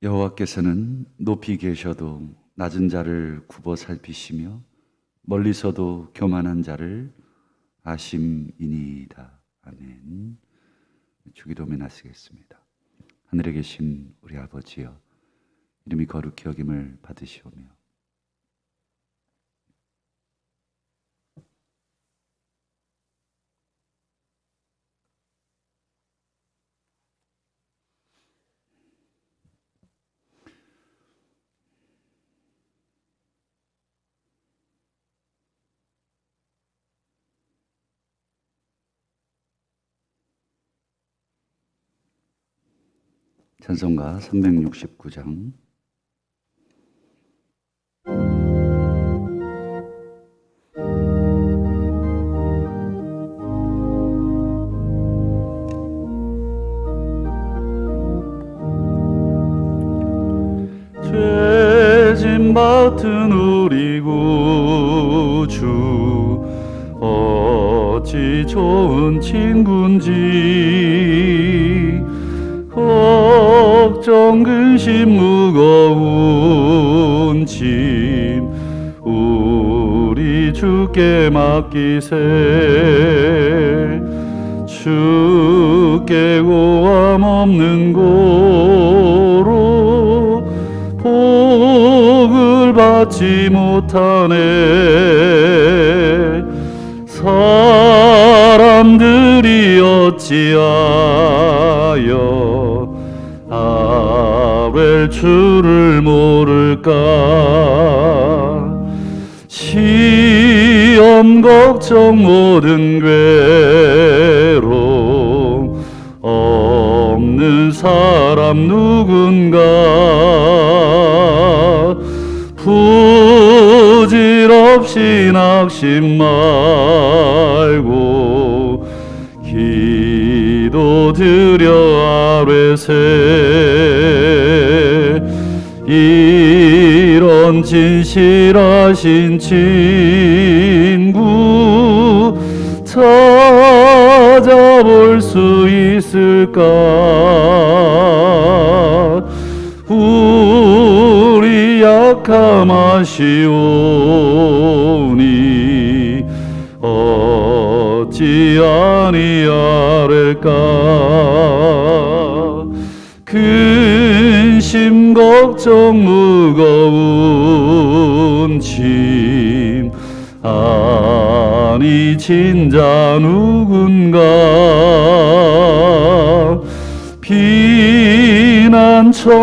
여호와께서는 높이 계셔도 낮은 자를 굽어 살피시며 멀리서도 교만한 자를 아심이니이다. 아멘. 주기도에 나시겠습니다. 하늘에 계신 우리 아버지여 이름이 거룩히 여김을 받으시오며 찬송가 369장. 죄짐 받은 우리 구주 어찌 좋은 친군지 주께 맡기세. 주께 고함 없는 고로 복을 받지 못하네. 사람들이 어찌하여 아벨 줄을 모를까? 시 험 걱정 모든 괴로움 없는 사람 누군가 부질없이 낙심 말고 기도 드려 아뢰세 이런 진실하신 친구 찾아볼 수 있을까? 우리 약함하시오니 어찌 아니하랄까 근심 걱정 무거운 짐 아니 진자 누군가 비난처는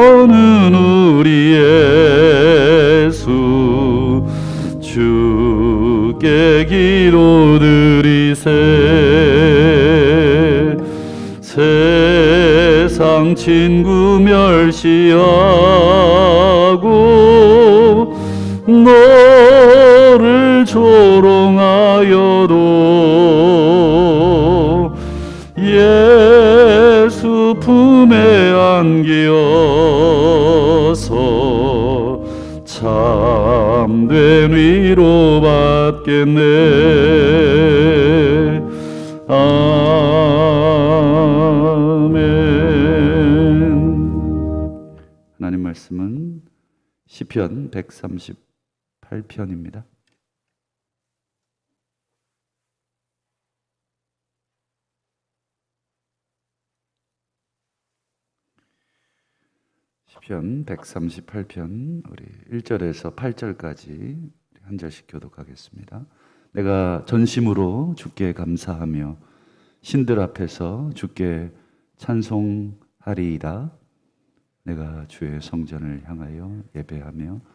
우리 예수. 주께 기도드리세. 세상 친구 멸시하 시편 138편입니다. 시편 138편 우리 1절에서 8절까지 한 절씩 교독하겠습니다. 내가 전심으로 주께 감사하며 신들 앞에서 주께 찬송하리이다. 내가 주의 성전을 향하여 예배하며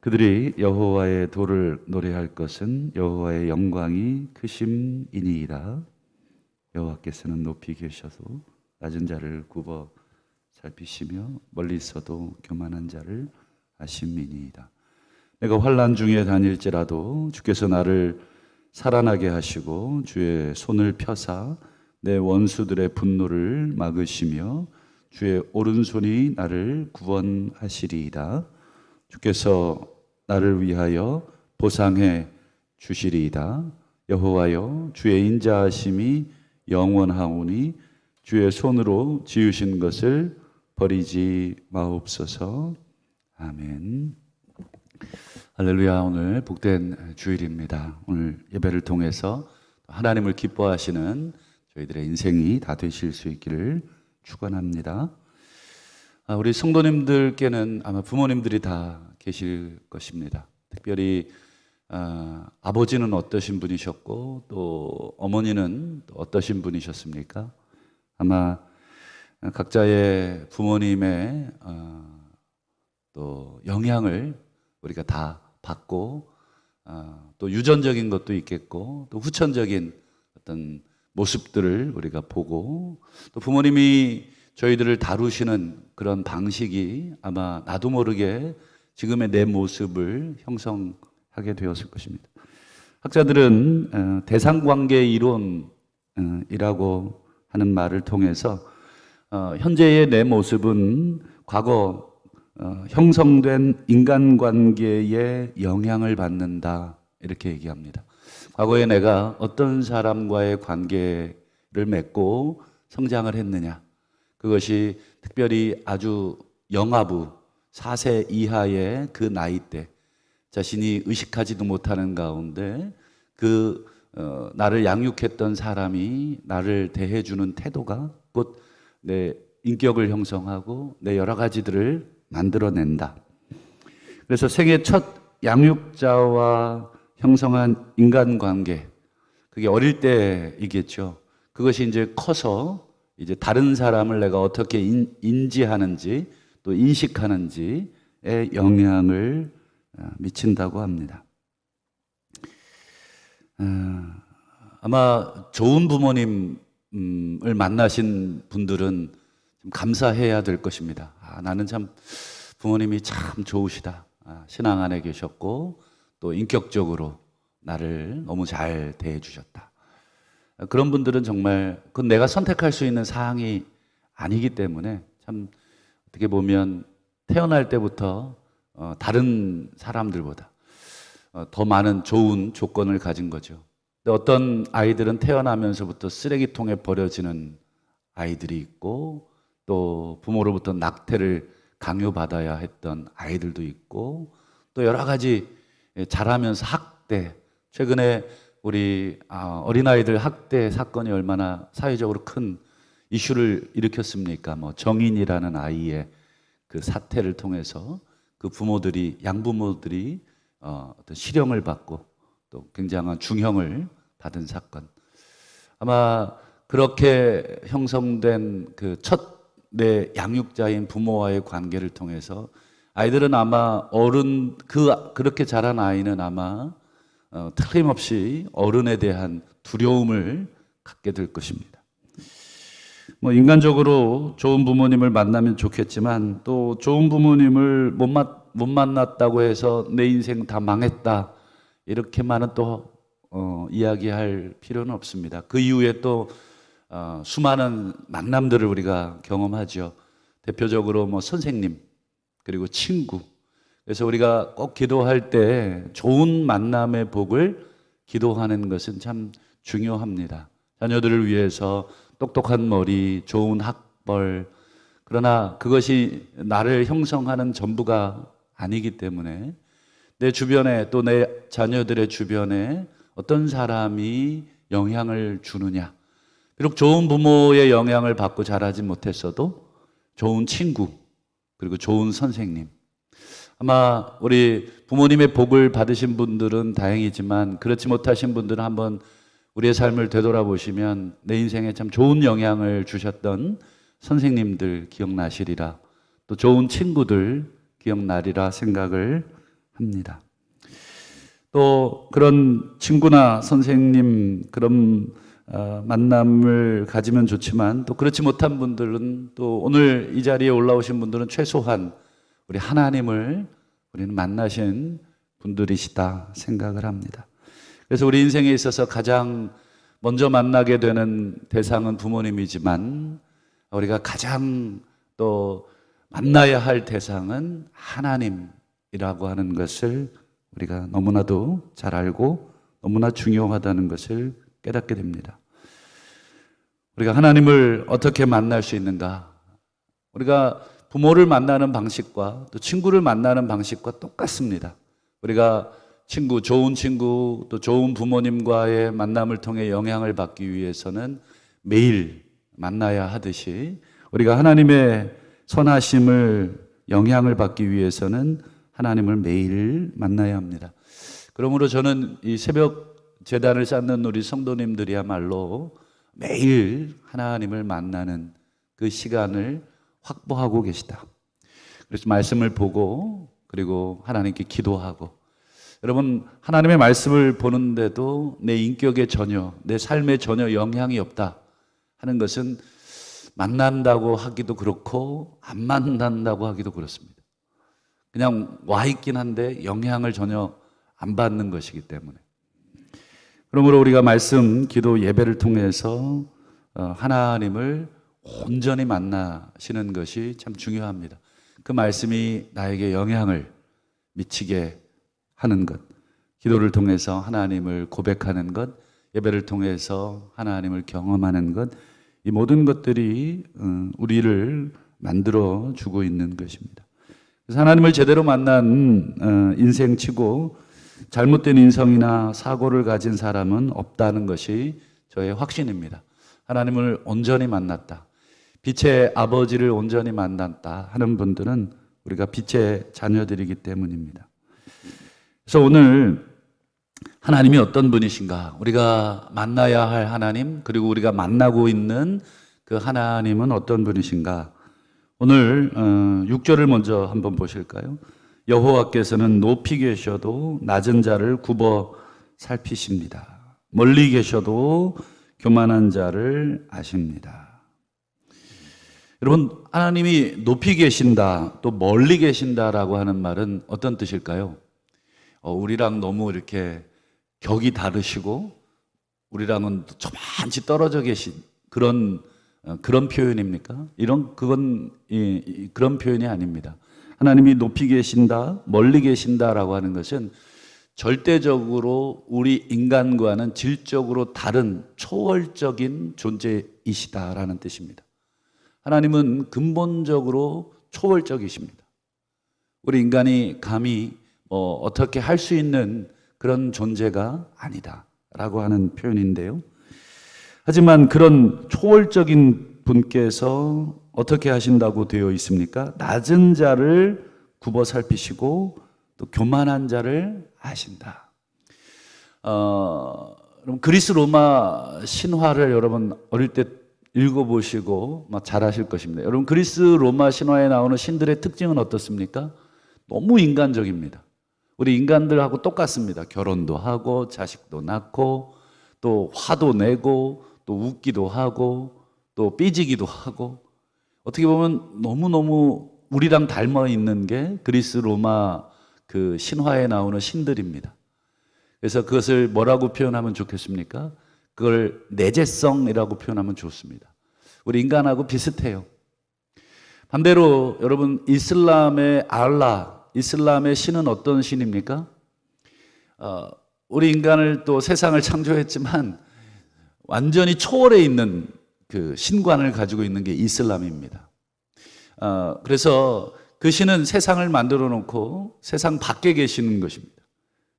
그들이 여호와의 도를 노래할 것은 여호와의 영광이 크심이니이다. 여호와께서는 높이 계셔도 낮은 자를 굽어 살피시며 멀리 있어도 교만한 자를 아심이니이다. 내가 환란 중에 다닐지라도 주께서 나를 살아나게 하시고 주의 손을 펴사 내 원수들의 분노를 막으시며 주의 오른손이 나를 구원하시리이다. 주께서 나를 위하여 보상해 주시리이다. 여호와여 주의 인자하심이 영원하오니 주의 손으로 지으신 것을 버리지 마옵소서. 아멘. 할렐루야. 오늘 복된 주일입니다. 오늘 예배를 통해서 하나님을 기뻐하시는 저희들의 인생이 다 되실 수 있기를 축원합니다. 아, 우리 성도님들께는 아마 부모님들이 다 계실 것입니다. 특별히 아, 아버지는 어떠신 분이셨고 또 어머니는 또 어떠신 분이셨습니까? 아마 각자의 부모님의 어, 또 영향을 우리가 다 받고 어, 또 유전적인 것도 있겠고 또 후천적인 어떤 모습들을 우리가 보고 또 부모님이 저희들을 다루시는 그런 방식이 아마 나도 모르게 지금의 내 모습을 형성하게 되었을 것입니다. 학자들은 어, 대상 관계 이론이라고 하는 말을 통해서 어, 현재의 내 모습은 과거 어, 형성된 인간관계에 영향을 받는다 이렇게 얘기합니다. 과거에 내가 어떤 사람과의 관계를 맺고 성장을 했느냐 그것이 특별히 아주 영아부 4세 이하의 그 나이 때 자신이 의식하지도 못하는 가운데 그 어, 나를 양육했던 사람이 나를 대해주는 태도가 곧 내 인격을 형성하고 내 여러 가지들을 만들어낸다. 그래서 생애 첫 양육자와 형성한 인간관계, 그게 어릴 때이겠죠. 그것이 이제 커서 이제 다른 사람을 내가 어떻게 인, 인지하는지 또 인식하는지에 영향을 어, 미친다고 합니다. 어, 아마 좋은 부모님을 만나신 분들은 좀 감사해야 될 것입니다. 아, 나는 참 부모님이 참 좋으시다. 아, 신앙 안에 계셨고 또 인격적으로 나를 너무 잘 대해 주셨다. 아, 그런 분들은 정말 그건 내가 선택할 수 있는 사항이 아니기 때문에 참 어떻게 보면 태어날 때부터 어, 다른 사람들보다 어, 더 많은 좋은 조건을 가진 거죠. 근데 어떤 아이들은 태어나면서부터 쓰레기통에 버려지는 아이들이 있고 또 부모로부터 낙태를 강요받아야 했던 아이들도 있고 또 여러 가지 자라면서 학대 최근에 우리 아, 어린아이들 학대 사건이 얼마나 사회적으로 큰 이슈를 일으켰습니까? 뭐 정인이라는 아이의 그 사태를 통해서 그 부모들이 양부모들이 어, 어떤 실형을 받고 또 굉장한 중형을 받은 사건. 아마 그렇게 형성된 그 첫 내 양육자인 부모와의 관계를 통해서 아이들은 아마 어른 그 그렇게 자란 아이는 아마 어, 틀림없이 어른에 대한 두려움을 갖게 될 것입니다. 뭐 인간적으로 좋은 부모님을 만나면 좋겠지만 또 좋은 부모님을 못, 마, 못 만났다고 해서 내 인생 다 망했다 이렇게만은 또 어, 이야기할 필요는 없습니다. 그 이후에 또 어, 수많은 만남들을 우리가 경험하죠. 대표적으로 뭐 선생님 그리고 친구. 그래서 우리가 꼭 기도할 때 좋은 만남의 복을 기도하는 것은 참 중요합니다. 자녀들을 위해서 똑똑한 머리, 좋은 학벌, 그러나 그것이 나를 형성하는 전부가 아니기 때문에 내 주변에 또 내 자녀들의 주변에 어떤 사람이 영향을 주느냐. 비록 좋은 부모의 영향을 받고 자라지 못했어도 좋은 친구, 그리고 좋은 선생님. 아마 우리 부모님의 복을 받으신 분들은 다행이지만 그렇지 못하신 분들은 한번 우리의 삶을 되돌아보시면 내 인생에 참 좋은 영향을 주셨던 선생님들 기억나시리라. 또 좋은 친구들 기억나리라 생각을 합니다. 또 그런 친구나 선생님 그런 어, 만남을 가지면 좋지만 또 그렇지 못한 분들은 또 오늘 이 자리에 올라오신 분들은 최소한 우리 하나님을 우리는 만나신 분들이시다 생각을 합니다. 그래서 우리 인생에 있어서 가장 먼저 만나게 되는 대상은 부모님이지만 우리가 가장 또 만나야 할 대상은 하나님이라고 하는 것을 우리가 너무나도 잘 알고 너무나 중요하다는 것을 깨닫게 됩니다. 우리가 하나님을 어떻게 만날 수 있는가? 우리가 부모를 만나는 방식과 또 친구를 만나는 방식과 똑같습니다. 우리가 친구, 좋은 친구, 또 좋은 부모님과의 만남을 통해 영향을 받기 위해서는 매일 만나야 하듯이 우리가 하나님의 선하심을 영향을 받기 위해서는 하나님을 매일 만나야 합니다. 그러므로 저는 이 새벽 재단을 쌓는 우리 성도님들이야말로 매일 하나님을 만나는 그 시간을 확보하고 계시다. 그래서 말씀을 보고 그리고 하나님께 기도하고 여러분 하나님의 말씀을 보는데도 내 인격에 전혀 내 삶에 전혀 영향이 없다 하는 것은 만난다고 하기도 그렇고 안 만난다고 하기도 그렇습니다. 그냥 와 있긴 한데 영향을 전혀 안 받는 것이기 때문에 그러므로 우리가 말씀, 기도, 예배를 통해서 어, 하나님을 온전히 만나시는 것이 참 중요합니다. 그 말씀이 나에게 영향을 미치게 하는 것, 기도를 통해서 하나님을 고백하는 것, 예배를 통해서 하나님을 경험하는 것, 이 모든 것들이 어, 우리를 만들어 주고 있는 것입니다. 그래서 하나님을 제대로 만난 어, 인생치고 잘못된 인성이나 사고를 가진 사람은 없다는 것이 저의 확신입니다. 하나님을 온전히 만났다. 빛의 아버지를 온전히 만났다 하는 분들은 우리가 빛의 자녀들이기 때문입니다. 그래서 오늘 하나님이 어떤 분이신가? 우리가 만나야 할 하나님, 그리고 우리가 만나고 있는 그 하나님은 어떤 분이신가? 오늘 6절을 먼저 한번 보실까요? 여호와께서는 높이 계셔도 낮은 자를 굽어 살피십니다. 멀리 계셔도 교만한 자를 아십니다. 여러분, 하나님이 높이 계신다, 또 멀리 계신다라고 하는 말은 어떤 뜻일까요? 어, 우리랑 너무 이렇게 격이 다르시고, 우리랑은 저만치 떨어져 계신 그런, 어, 그런 표현입니까? 이런, 그건, 이, 이, 그런 표현이 아닙니다. 하나님이 높이 계신다, 멀리 계신다라고 하는 것은 절대적으로 우리 인간과는 질적으로 다른 초월적인 존재이시다라는 뜻입니다. 하나님은 근본적으로 초월적이십니다. 우리 인간이 감히 뭐 어떻게 할 수 있는 그런 존재가 아니다라고 하는 표현인데요. 하지만 그런 초월적인 분께서 어떻게 하신다고 되어 있습니까? 낮은 자를 굽어 살피시고 또 교만한 자를 아신다. 어, 그리스 로마 신화를 여러분 어릴 때 읽어보시고 막 잘하실 것입니다. 여러분 그리스 로마 신화에 나오는 신들의 특징은 어떻습니까? 너무 인간적입니다. 우리 인간들하고 똑같습니다. 결혼도 하고 자식도 낳고 또 화도 내고 또 웃기도 하고 또 삐지기도 하고 어떻게 보면 너무너무 우리랑 닮아 있는 게 그리스 로마 그 신화에 나오는 신들입니다. 그래서 그것을 뭐라고 표현하면 좋겠습니까? 그걸 내재성이라고 표현하면 좋습니다. 우리 인간하고 비슷해요. 반대로 여러분 이슬람의 알라, 이슬람의 신은 어떤 신입니까? 어, 우리 인간을 또 세상을 창조했지만 완전히 초월해 있는 그 신관을 가지고 있는 게 이슬람입니다. 어, 그래서 그 신은 세상을 만들어 놓고 세상 밖에 계시는 것입니다.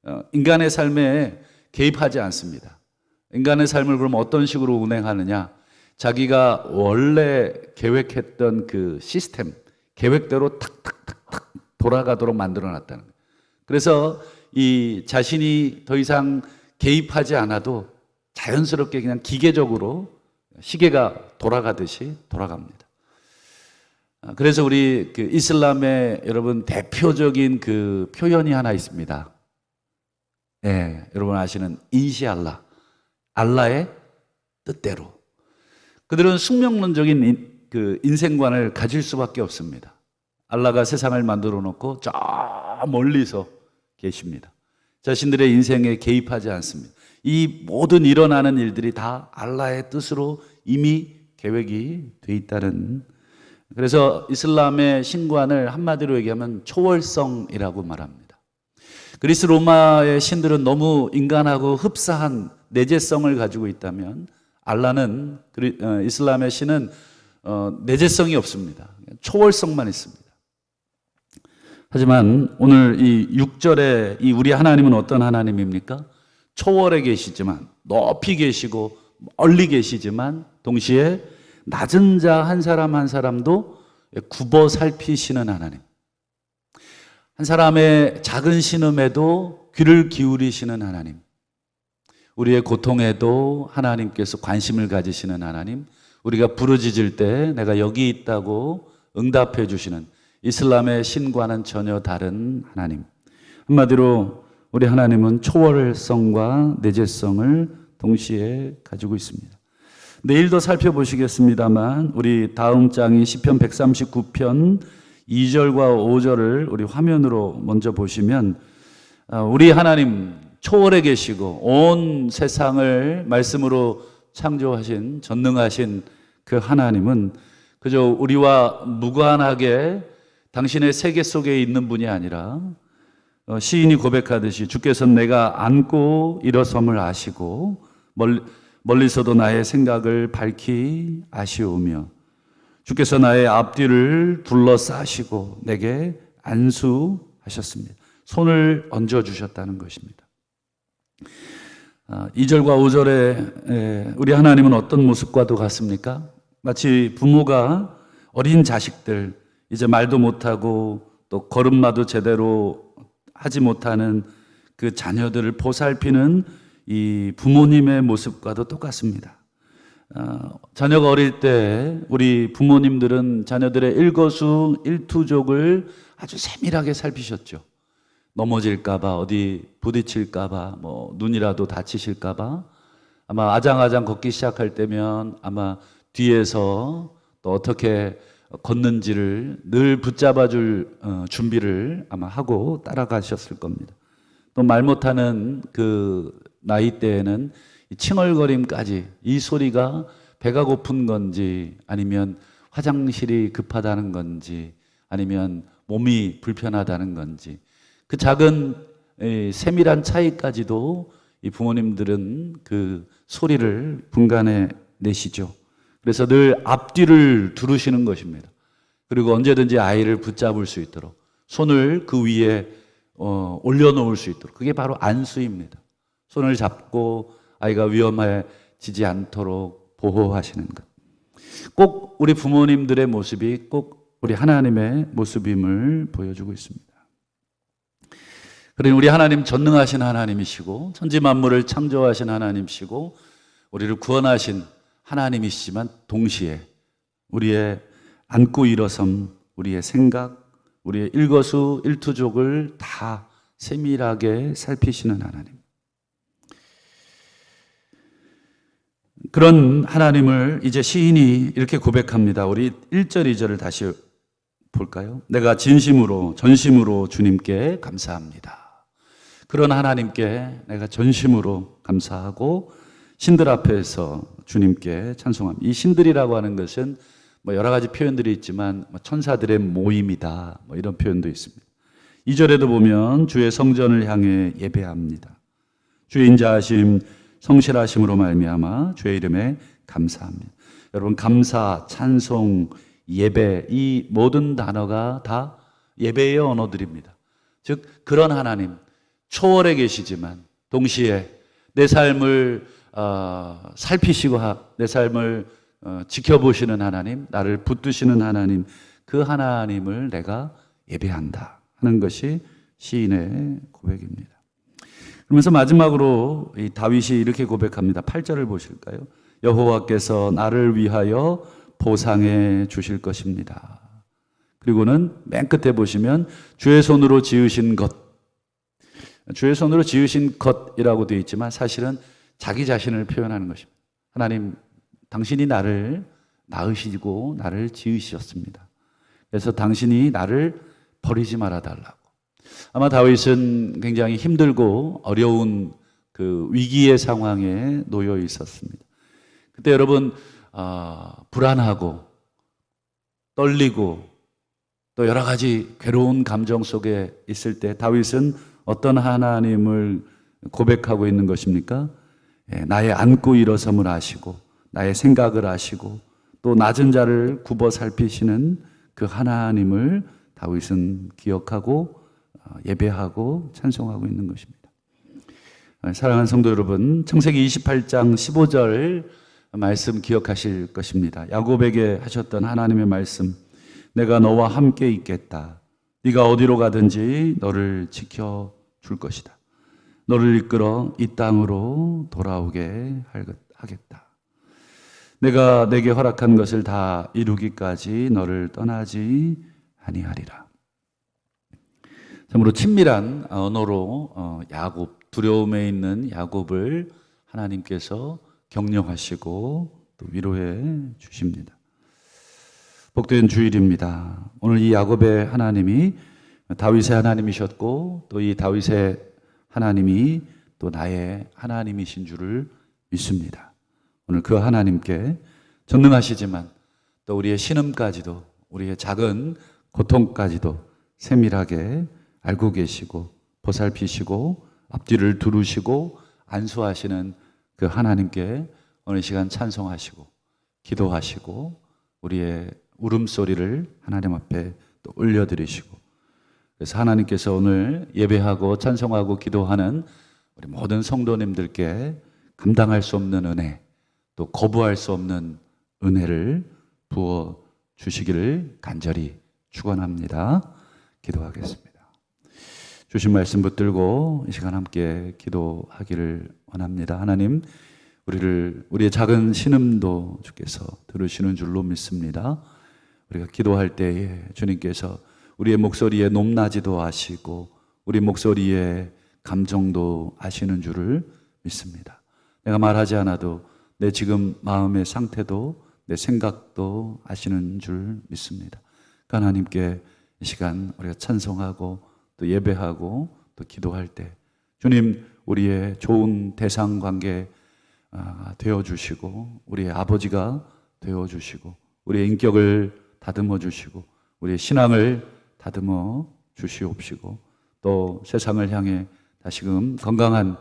어, 인간의 삶에 개입하지 않습니다. 인간의 삶을 그럼 어떤 식으로 운행하느냐? 자기가 원래 계획했던 그 시스템, 계획대로 탁탁탁탁 돌아가도록 만들어 놨다는 거예요. 그래서 이 자신이 더 이상 개입하지 않아도 자연스럽게 그냥 기계적으로 시계가 돌아가듯이 돌아갑니다. 아, 그래서 우리 그 이슬람의 여러분 대표적인 그 표현이 하나 있습니다. 예, 여러분 아시는 인시알라. 알라의 뜻대로. 그들은 숙명론적인 인, 그 인생관을 가질 수밖에 없습니다. 알라가 세상을 만들어 놓고 저 멀리서 계십니다. 자신들의 인생에 개입하지 않습니다. 이 모든 일어나는 일들이 다 알라의 뜻으로 이미 계획이 돼 있다는 그래서 이슬람의 신관을 한마디로 얘기하면 초월성이라고 말합니다. 그리스 로마의 신들은 너무 인간하고 흡사한 내재성을 가지고 있다면 알라는 어, 이슬람의 신은 어, 내재성이 없습니다. 초월성만 있습니다. 하지만 오늘 이 6절에 이 우리 하나님은 어떤 하나님입니까? 초월에 계시지만 높이 계시고 멀리 계시지만 동시에 낮은 자 한 사람 한 사람도 굽어 살피시는 하나님. 한 사람의 작은 신음에도 귀를 기울이시는 하나님. 우리의 고통에도 하나님께서 관심을 가지시는 하나님. 우리가 부르짖을 때 내가 여기 있다고 응답해 주시는 이슬람의 신과는 전혀 다른 하나님. 한마디로 우리 하나님은 초월성과 내재성을 동시에 가지고 있습니다. 내일도 살펴보시겠습니다만 우리 다음 장이 시편 139편 2절과 5절을 우리 화면으로 먼저 보시면 아, 우리 하나님 초월에 계시고 온 세상을 말씀으로 창조하신 전능하신 그 하나님은 그저 우리와 무관하게 당신의 세계 속에 있는 분이 아니라 어, 시인이 고백하듯이 주께서 내가 안고 일어섬을 아시고 멀, 멀리서도 나의 생각을 밝히 아시오며 주께서 나의 앞뒤를 둘러싸시고 내게 안수하셨습니다. 손을 얹어 주셨다는 것입니다. 2절과 5절에 우리 하나님은 어떤 모습과도 같습니까? 마치 부모가 어린 자식들 이제 말도 못하고 또 걸음마도 제대로 하지 못하는 그 자녀들을 보살피는 이 부모님의 모습과도 똑같습니다. 어, 자녀가 어릴 때 우리 부모님들은 자녀들의 일거수 일투족을 아주 세밀하게 살피셨죠. 넘어질까봐 어디 부딪힐까봐 뭐 눈이라도 다치실까봐 아마 아장아장 걷기 시작할 때면 아마 뒤에서 또 어떻게 걷는지를 늘 붙잡아줄 어, 준비를 아마 하고 따라가셨을 겁니다. 또 말 못하는 그 나이 때에는 이 칭얼거림까지 이 소리가 배가 고픈 건지 아니면 화장실이 급하다는 건지 아니면 몸이 불편하다는 건지 그 작은 이 세밀한 차이까지도 이 부모님들은 그 소리를 분간해 내시죠. 그래서 늘 앞뒤를 두르시는 것입니다. 그리고 언제든지 아이를 붙잡을 수 있도록 손을 그 위에 어, 올려놓을 수 있도록 그게 바로 안수입니다. 손을 잡고 아이가 위험해지지 않도록 보호하시는 것. 꼭 우리 부모님들의 모습이 꼭 우리 하나님의 모습임을 보여주고 있습니다. 그러니 우리 하나님 전능하신 하나님이시고 천지 만물을 창조하신 하나님이시고 우리를 구원하신 하나님이시지만 동시에 우리의 안고 일어섬, 우리의 생각, 우리의 일거수 일투족을 다 세밀하게 살피시는 하나님. 그런 하나님을 이제 시인이 이렇게 고백합니다. 우리 1절, 2절을 다시 볼까요? 내가 진심으로, 전심으로 주님께 감사합니다. 그런 하나님께 내가 전심으로 감사하고 신들 앞에서 주님께 찬송합니다. 이 신들이라고 하는 것은 뭐 여러 가지 표현들이 있지만 뭐 천사들의 모임이다. 뭐 이런 표현도 있습니다. 2절에도 보면 주의 성전을 향해 예배합니다. 주의 인자하심 성실하심으로 말미암아 주의 이름에 감사합니다. 여러분 감사, 찬송, 예배 이 모든 단어가 다 예배의 언어들입니다. 즉 그런 하나님 초월에 계시지만 동시에 내 삶을 어, 살피시고 하- 내 삶을 어, 지켜보시는 하나님, 나를 붙드시는 하나님, 그 하나님을 내가 예배한다 하는 것이 시인의 고백입니다. 그러면서 마지막으로 이 다윗이 이렇게 고백합니다. 8절을 보실까요? 여호와께서 나를 위하여 보상해 주실 것입니다. 그리고는 맨 끝에 보시면 주의 손으로 지으신 것. 주의 손으로 지으신 것이라고 되어 있지만 사실은 자기 자신을 표현하는 것입니다. 하나님, 당신이 나를 낳으시고 나를 지으셨습니다. 그래서 당신이 나를 버리지 말아 달라고. 아마 다윗은 굉장히 힘들고 어려운 그 위기의 상황에 놓여 있었습니다. 그때 여러분 아, 불안하고 떨리고 또 여러 가지 괴로운 감정 속에 있을 때 다윗은 어떤 하나님을 고백하고 있는 것입니까? 예, 나의 안고 일어섬을 아시고 나의 생각을 아시고 또 낮은 자를 굽어 살피시는 그 하나님을 다윗은 기억하고 어, 예배하고 찬송하고 있는 것입니다. 어, 사랑하는 성도 여러분, 창세기 28장 15절 말씀 기억하실 것입니다. 야곱에게 하셨던 하나님의 말씀, 내가 너와 함께 있겠다. 네가 어디로 가든지 너를 지켜 줄 것이다. 너를 이끌어 이 땅으로 돌아오게 하겠다. 내가 내게 허락한 것을 다 이루기까지 너를 떠나지 아니하리라. 참으로 친밀한 언어로 어, 야곱 두려움에 있는 야곱을 하나님께서 격려하시고 또 위로해 주십니다. 복된 주일입니다. 오늘 이 야곱의 하나님이 다윗의 하나님이셨고 또 이 다윗의 하나님이 또 나의 하나님이신 줄을 믿습니다. 오늘 그 하나님께 전능하시지만 또 우리의 신음까지도 우리의 작은 고통까지도 세밀하게 알고 계시고 보살피시고 앞뒤를 두루시고 안수하시는 그 하나님께 오늘 시간 찬송하시고 기도하시고 우리의 울음소리를 하나님 앞에 또 올려드리시고 그래서 하나님께서 오늘 예배하고 찬송하고 기도하는 우리 모든 성도님들께 감당할 수 없는 은혜 또 거부할 수 없는 은혜를 부어 주시기를 간절히 축원합니다. 기도하겠습니다. 주신 말씀 붙들고 이 시간 함께 기도하기를 원합니다. 하나님, 우리를 우리의 작은 신음도 주께서 들으시는 줄로 믿습니다. 우리가 기도할 때에 주님께서 우리의 목소리에 높낮이도 아시고 우리 목소리의 감정도 아시는 줄을 믿습니다. 내가 말하지 않아도 내 지금 마음의 상태도 내 생각도 아시는 줄 믿습니다. 그 하나님께 이 시간 우리가 찬송하고 또 예배하고 또 기도할 때 주님 우리의 좋은 대상 관계 아, 되어 주시고 우리의 아버지가 되어 주시고 우리의 인격을 다듬어 주시고 우리의 신앙을 다듬어 주시옵시고 또 세상을 향해 다시금 건강한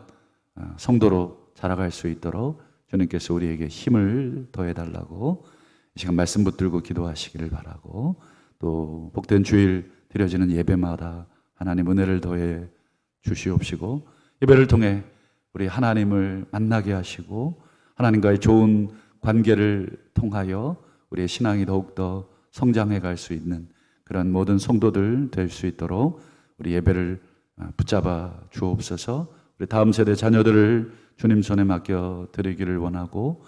아, 성도로 자라갈 수 있도록 주님께서 우리에게 힘을 더해 달라고 이 시간 말씀 붙들고 기도하시기를 바라고 또 복된 주일 드려지는 예배마다 하나님 은혜를 더해 주시옵시고 예배를 통해 우리 하나님을 만나게 하시고 하나님과의 좋은 관계를 통하여 우리의 신앙이 더욱더 성장해 갈 수 있는 그런 모든 성도들 될 수 있도록 우리 예배를 아, 붙잡아 주옵소서 우리 다음 세대 자녀들을 주님 손에 맡겨 드리기를 원하고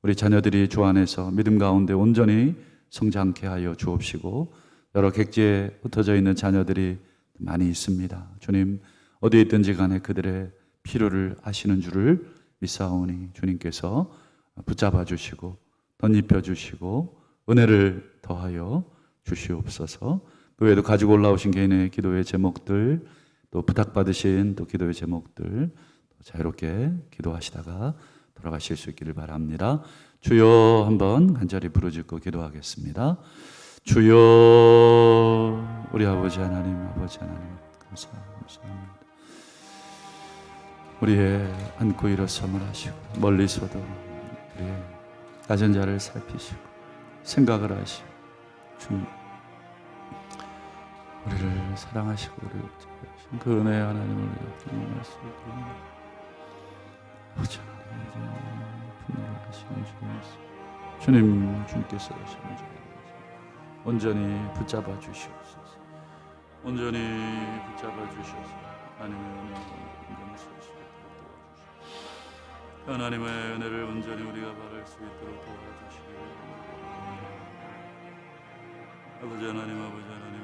우리 자녀들이 주 안에서 믿음 가운데 온전히 성장케 하여 주옵시고 여러 객지에 흩어져 있는 자녀들이 많이 있습니다. 주님 어디에 있든지 간에 그들의 필요를 아시는 줄을 믿사오니 주님께서 붙잡아 주시고 덧입혀 주시고 은혜를 더하여 주시옵소서. 그 외에도 가지고 올라오신 개인의 기도의 제목들 또 부탁받으신 또 기도의 제목들 자유롭게 기도하시다가 돌아가실 수 있기를 바랍니다. 주여 한번 간절히 부르짖고 기도하겠습니다. 주여 우리 아버지 하나님 아버지 하나님 감사합니다. 우리의 안고 일어섬을 하시고 멀리서도 우리의 낮은 자를 살피시고 생각을 하시고 주님 우리를 사랑하시고 우리를 자비하신 그 은혜의 하나님을 우리가 경험할 수 있도록 아버지 하나님 이제 분노를 하시는 주님 주님 주님께서 하시는 줄 온전히 붙잡아 주시옵소서. 온전히 붙잡아 주셔서. 하나님의 은혜를 온전히 쓸수 있도록 도와주시옵소서. 하나님의 은혜를 온전히 우리가 받을 수 있도록 도와주시기를 아버지 하나님 아버지 하나님